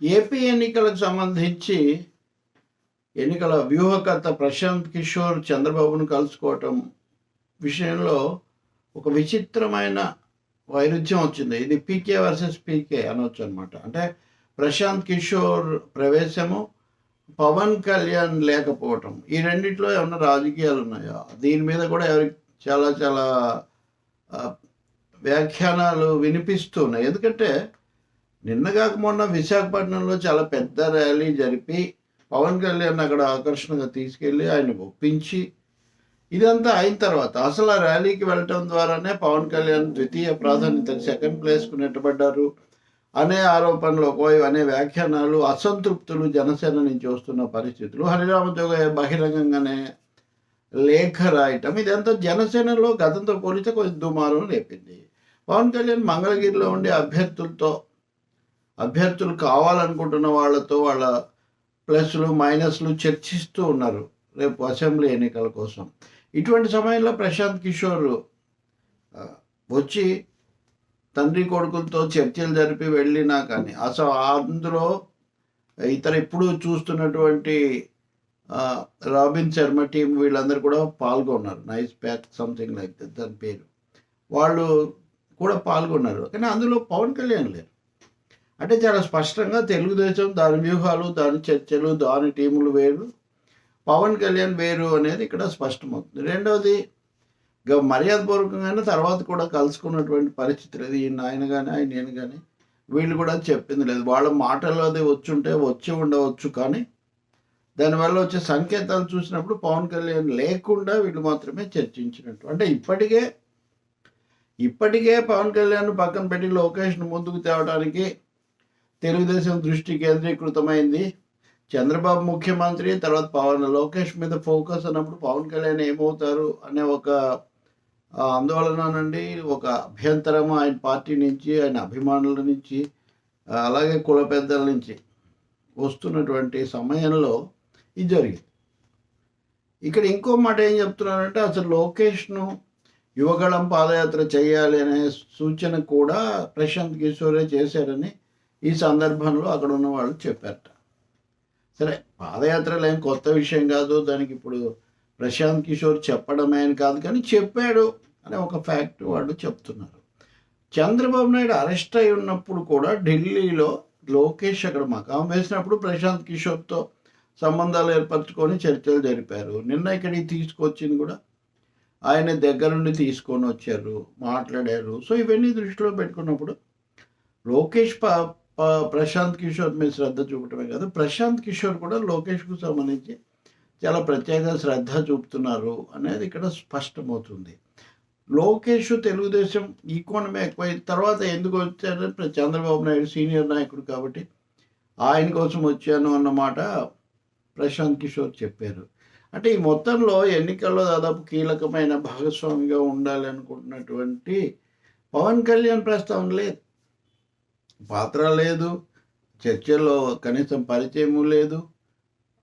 AP ఎన్నికలకు సంబంధించి ఎన్నికల వ్యూహకర్త ప్రశాంత్ కిషోర్ చంద్రబాబును కలుసుకోవటం విషయంలో ఒక విచిత్రమైన వైరుధ్యం వచ్చింది. ఇది పీకే వర్సెస్ పీకే అనొచ్చు అనమాట అంటే ప్రశాంత్ కిషోర్ ప్రవేశము పవన్ కళ్యాణ్ లేకపోవటం ఈ రెండిట్లో ఏమన్నా రాజకీయాలు ఉన్నాయా? దీని మీద కూడా ఎవరికి చాలా చాలా వ్యాఖ్యానాలు వినిపిస్తున్నాయి ఎందుకంటే నిన్నగాక మొన్న విశాఖపట్నంలో చాలా పెద్ద ర్యాలీ జరిపి పవన్ కళ్యాణ్ అక్కడ ఆకర్షణగా తీసుకెళ్ళి ఆయన ఒప్పించి ఇదంతా అయిన తర్వాత అసలు ఆ ర్యాలీకి వెళ్ళటం ద్వారానే పవన్ కళ్యాణ్ ద్వితీయ ప్రాధాన్యత సెకండ్ ప్లేస్కు నెట్టబడ్డారు అనే ఆరోపణలు పోయి అనే వ్యాఖ్యానాలు అసంతృప్తులు జనసేన నుంచి వస్తున్న పరిస్థితులు. హరిరామజోగయ్య బహిరంగంగానే లేఖ రాయటం. ఇదంతా జనసేనలో గతంతో పోలిస్తే కొంచెం దుమారం లేపింది. పవన్ కళ్యాణ్ మంగళగిరిలో ఉండే అభ్యర్థులతో అభ్యర్థులు కావాలనుకుంటున్న వాళ్ళతో వాళ్ళ ప్లస్లు మైనస్లు చర్చిస్తూ ఉన్నారు రేపు అసెంబ్లీ ఎన్నికల కోసం. ఇటువంటి సమయంలో ప్రశాంత్ కిషోర్ వచ్చి తండ్రి కొడుకులతో చర్చలు జరిపి వెళ్ళినా కానీ అసలు అందులో ఇతర ఇప్పుడు చూస్తున్నటువంటి రాబిన్ శర్మ టీం వీళ్ళందరూ కూడా పాల్గొన్నారు. Nice pack something like that దాని పేరు. వాళ్ళు కూడా పాల్గొన్నారు. కానీ అందులో పవన్ కళ్యాణ్ లేరు. అంటే చాలా స్పష్టంగా తెలుగుదేశం దాని వ్యూహాలు దాని చర్చలు దాని టీములు వేరు. పవన్ కళ్యాణ్ వేరు అనేది ఇక్కడ స్పష్టమవుతుంది. రెండవది మర్యాదపూర్వకంగానే తర్వాత కూడా కలుసుకున్నటువంటి పరిస్థితి లేదు. ఈయన ఆయన కానీ ఆయన నేను కానీ వీళ్ళు కూడా చెప్పింది లేదు. వాళ్ళ మాటల్లో అది వచ్చుంటే వచ్చి ఉండవచ్చు కానీ దానివల్ల వచ్చే సంకేతాలు చూసినప్పుడు పవన్ కళ్యాణ్ లేకుండా వీళ్ళు మాత్రమే చర్చించినట్టు. అంటే ఇప్పటికే ఇప్పటికే పవన్ కళ్యాణ్ పక్కన పెట్టి లోకేష్ను ముందుకు తేవడానికి తెలుగుదేశం దృష్టి కేంద్రీకృతమైంది. చంద్రబాబు ముఖ్యమంత్రి తర్వాత పవన్ లోకేష్ మీద ఫోకస్ అన్నప్పుడు పవన్ కళ్యాణ్ ఏమవుతారు అనే ఒక ఆందోళన నుండి ఒక అభ్యంతరం ఆయన పార్టీ నుంచి ఆయన అభిమానుల నుంచి అలాగే కుల పెద్దల నుంచి వస్తున్నటువంటి సమయంలో ఇది జరిగింది. ఇక్కడ ఇంకో మాట ఏం చెప్తున్నానంటే అసలు లోకేష్ను యువగళం పాదయాత్ర చేయాలి అనే సూచన కూడా ప్రశాంత్ కిషోరే చేశారని ఈ సందర్భంలో అక్కడ ఉన్న వాళ్ళు చెప్పారట. సరే పాదయాత్రలు ఏం కొత్త విషయం కాదు. దానికి ఇప్పుడు ప్రశాంత్ కిషోర్ చెప్పడమే అని కాదు కానీ చెప్పాడు అనే ఒక ఫ్యాక్ట్ వాళ్ళు చెప్తున్నారు. చంద్రబాబు నాయుడు అరెస్ట్ అయి ఉన్నప్పుడు కూడా ఢిల్లీలో లోకేష్ అక్కడ మకాం వేసినప్పుడు ప్రశాంత్ కిషోర్తో సంబంధాలు ఏర్పరచుకొని చర్చలు జరిపారు. నిన్న ఇక్కడికి తీసుకొచ్చింది కూడా ఆయన దగ్గర నుండి తీసుకొని వచ్చారు మాట్లాడారు. సో ఇవన్నీ దృష్టిలో పెట్టుకున్నప్పుడు లోకేష్ ప- ప్రశాంత్ కిషోర్ మీద శ్రద్ధ చూపటమే కాదు ప్రశాంత్ కిషోర్ కూడా లోకేష్కు సంబంధించి చాలా ప్రత్యేక శ్రద్ధ చూపుతున్నారు అనేది ఇక్కడ స్పష్టమవుతుంది. లోకేష్ తెలుగుదేశం ఈ కోణమే ఎక్కువ తర్వాత ఎందుకు వచ్చారంటే చంద్రబాబు నాయుడు సీనియర్ నాయకుడు కాబట్టి ఆయన కోసం వచ్చాను అన్నమాట ప్రశాంత్ కిషోర్ చెప్పారు. అంటే ఈ మొత్తంలో ఎన్నికల్లో దాదాపు కీలకమైన భాగస్వామిగా ఉండాలి అనుకుంటున్నటువంటి పవన్ కళ్యాణ్ ప్రస్తావన లేదు. పాత్ర లేదు చర్చల్లో కనీసం పరిచయము లేదు.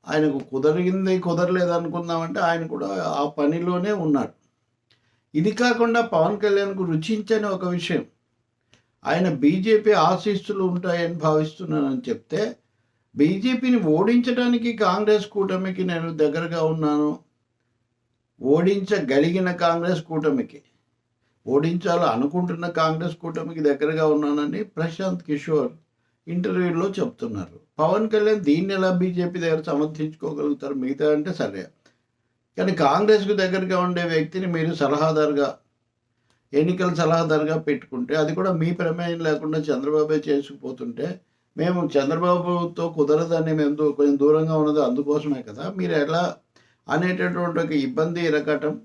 ఆయనకు కుదరింది కుదరలేదు అనుకుందామంటే ఆయన కూడా ఆ పనిలోనే ఉన్నాడు. ఇది కాకుండా పవన్ కళ్యాణ్కు రుచించని ఒక విషయం. ఆయన బీజేపీ ఆశీస్సులు ఉంటాయని భావిస్తున్నానని చెప్తే బీజేపీని ఓడించడానికి కాంగ్రెస్ కూటమికి నేను దగ్గరగా ఉన్నాను. ఓడించగలిగిన కాంగ్రెస్ కూటమికి. ఓడించాలో అనుకుంటున్న కాంగ్రెస్ కూటమికి దగ్గరగా ఉన్నానని ప్రశాంత్ కిషోర్ ఇంటర్వ్యూలో చెప్తున్నారు. పవన్ కళ్యాణ్ దీన్ని ఎలా బీజేపీ దగ్గర సమర్థించుకోగలుగుతారు? మిగతా అంటే సరే. కానీ కాంగ్రెస్కు దగ్గరగా ఉండే వ్యక్తిని మీరు సలహాదారుగా ఎన్నికల సలహాదారుగా పెట్టుకుంటే అది కూడా మీ ప్రమేయం లేకుండా చంద్రబాబే చేసుకుపోతుంటే మేము చంద్రబాబుతో కుదరదని మేము కొంచెం దూరంగా ఉన్నది అందుకోసమే కదా. మీరు ఎలా అనేటటువంటి ఒక ఇబ్బంది ఇరగటం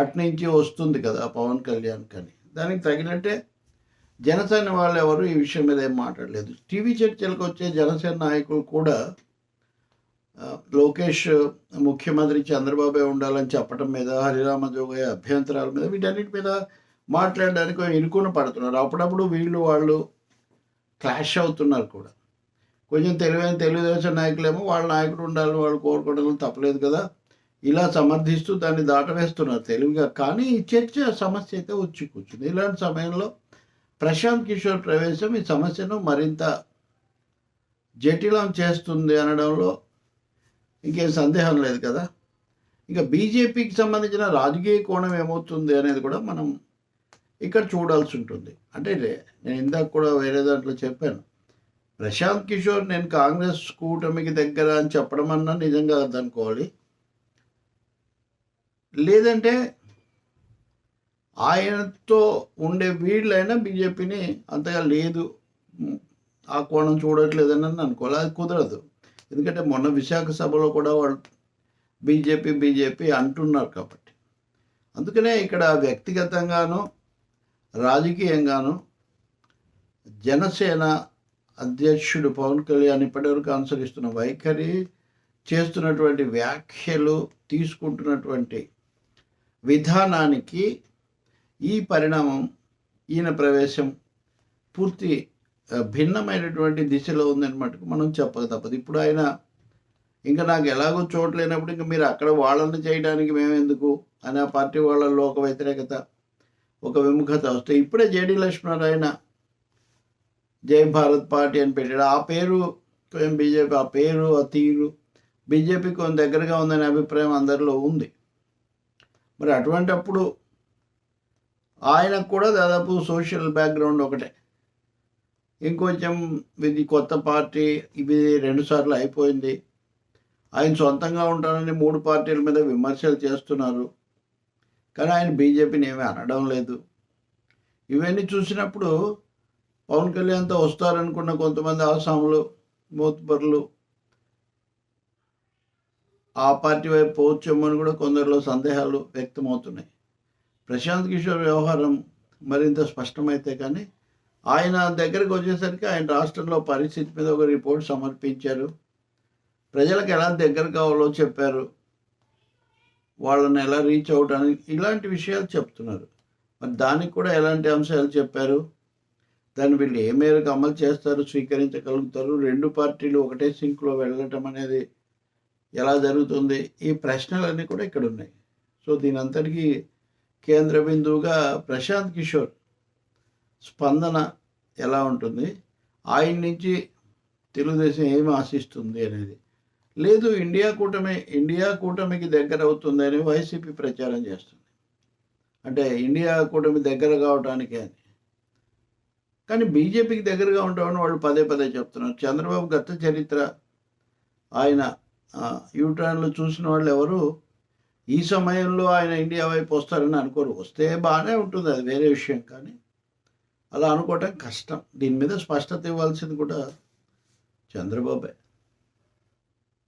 అట్నుంచి వస్తుంది కదా పవన్ కళ్యాణ్ కానీ. దానికి తగినట్టే జనసేన వాళ్ళు ఎవరు ఈ విషయం మీద ఏం మాట్లాడలేదు. టీవీ చర్చలకు వచ్చే జనసేన నాయకులు కూడా లోకేష్ ముఖ్యమంత్రి చంద్రబాబే ఉండాలని చెప్పడం మీద హరిరామ జోగయ్య అభ్యంతరాల మీద వీటన్నిటి మీద మాట్లాడడానికి ఇరుకున పడుతున్నారు. అప్పుడప్పుడు వీళ్ళు వాళ్ళు క్లాష్ అవుతున్నారు కూడా. కొంచెం తెలివైన తెలుగుదేశం నాయకులేమో వాళ్ళ నాయకుడు ఉండాలని వాళ్ళు కోరుకోవడం తప్పలేదు కదా. ఇలా సమర్థిస్తూ దాన్ని దాటవేస్తున్నారు తెలివిగా కానీ ఈ చర్చ సమస్య అయితే వచ్చి కూర్చుంది. ఇలాంటి సమయంలో ప్రశాంత్ కిషోర్ ప్రవేశం ఈ సమస్యను మరింత జటిలం చేస్తుంది అనడంలో ఇంకేం సందేహం లేదు కదా. ఇంకా బీజేపీకి సంబంధించిన రాజకీయ కోణం ఏమవుతుంది అనేది కూడా మనం ఇక్కడ చూడాల్సి ఉంటుంది. అంటే నేను ఇందాక కూడా వేరే దాంట్లో చెప్పాను. ప్రశాంత్ కిషోర్ నేను కాంగ్రెస్ కూటమికి దగ్గర అని చెప్పడం అన్నా నిజంగా అనుకోవాలి లేదంటే ఆయనతో ఉండే వీళ్ళైనా బీజేపీని అంతగా లేదు. ఆ కోణం చూడట్లేదని అనుకోవాలి. అది కుదరదు. ఎందుకంటే మొన్న విశాఖ సభలో కూడా వాళ్ళు బీజేపీ బీజేపీ అంటున్నారు కాబట్టి. అందుకనే ఇక్కడ వ్యక్తిగతంగాను రాజకీయంగాను జనసేన అధ్యక్షుడు పవన్ కళ్యాణ్ ఇప్పటివరకు అనుసరిస్తున్న వైఖరి చేస్తున్నటువంటి వ్యాఖ్యలు తీసుకుంటున్నటువంటి విధానానికి ఈ పరిణామం ఈయన ప్రవేశం పూర్తి భిన్నమైనటువంటి దిశలో ఉందని మటుకు మనం చెప్పక తప్పదు. ఇప్పుడు ఆయన ఇంకా నాకు ఎలాగో చూడలేనప్పుడు ఇంకా మీరు అక్కడ వాళ్ళని చేయడానికి మేము ఎందుకు అని ఆ పార్టీ వాళ్ళల్లో ఒక వ్యతిరేకత ఒక విముఖత వస్తే ఇప్పుడే జేడి లక్ష్మీనారాయణ జై భారత్ పార్టీ అని పెట్టాడు. ఆ పేరు బీజేపీ ఆ పేరు ఆ తీరు బీజేపీ కొంత దగ్గరగా ఉందనే అభిప్రాయం అందరిలో ఉంది. మరి అటువంటప్పుడు ఆయనకు కూడా దాదాపు సోషల్ బ్యాక్గ్రౌండ్ ఒకటే. ఇంకొంచెం ఇది కొత్త పార్టీ ఇది రెండుసార్లు అయిపోయింది. ఆయన సొంతంగా ఉంటానని మూడు పార్టీల మీద విమర్శలు చేస్తున్నారు. కానీ ఆయన బీజేపీని ఏమీ అనడం లేదు. ఇవన్నీ చూసినప్పుడు పవన్ కళ్యాణ్తో వస్తారనుకున్న కొంతమంది ఆసాములు మోత్బర్లు ఆ పార్టీ వైపు పోవచ్చేమో అని కూడా కొందరిలో సందేహాలు వ్యక్తమవుతున్నాయి. ప్రశాంత్ కిషోర్ వ్యవహారం మరింత స్పష్టమైతే కానీ ఆయన దగ్గరికి వచ్చేసరికి ఆయన రాష్ట్రంలో పరిస్థితి మీద ఒక రిపోర్ట్ సమర్పించారు. ప్రజలకు ఎలా దగ్గర కావాలో చెప్పారు. వాళ్ళని ఎలా రీచ్ అవుట్ అని ఇలాంటి విషయాలు చెప్తున్నారు. మరి దానికి కూడా ఎలాంటి అంశాలు చెప్పారు? దాన్ని వీళ్ళు ఏ మేరకు అమలు చేస్తారు స్వీకరించగలుగుతారు రెండు పార్టీలు ఒకటే సింక్లో వెళ్ళటం అనేది ఎలా జరుగుతుంది? ఈ ప్రశ్నలన్నీ కూడా ఇక్కడ ఉన్నాయి సో దీని అంతటికీ కేంద్ర బిందువుగా ప్రశాంత్ కిషోర్ స్పందన ఎలా ఉంటుంది? ఆయన నుంచి తెలుగుదేశం ఏమి ఆశిస్తుంది అనేది. లేదు ఇండియా కూటమి ఇండియా కూటమికి దగ్గర అవుతుంది అని వైసీపీ ప్రచారం చేస్తుంది. అంటే ఇండియా కూటమి దగ్గర కావటానికి అని. కానీ బీజేపీకి దగ్గరగా ఉంటామని వాళ్ళు పదే పదే చెప్తున్నారు. చంద్రబాబు గత చరిత్ర ఆయన యూటర్న్లు చూసిన వాళ్ళు ఎవరు? ఈ సమయంలో ఆయన ఇండియా వైపు వస్తారని అనుకోరు. వస్తే బాగానే ఉంటుంది అది వేరే విషయం కానీ. అలా అనుకోవటం కష్టం. దీని మీద స్పష్టత ఇవ్వాల్సింది కూడా చంద్రబాబే.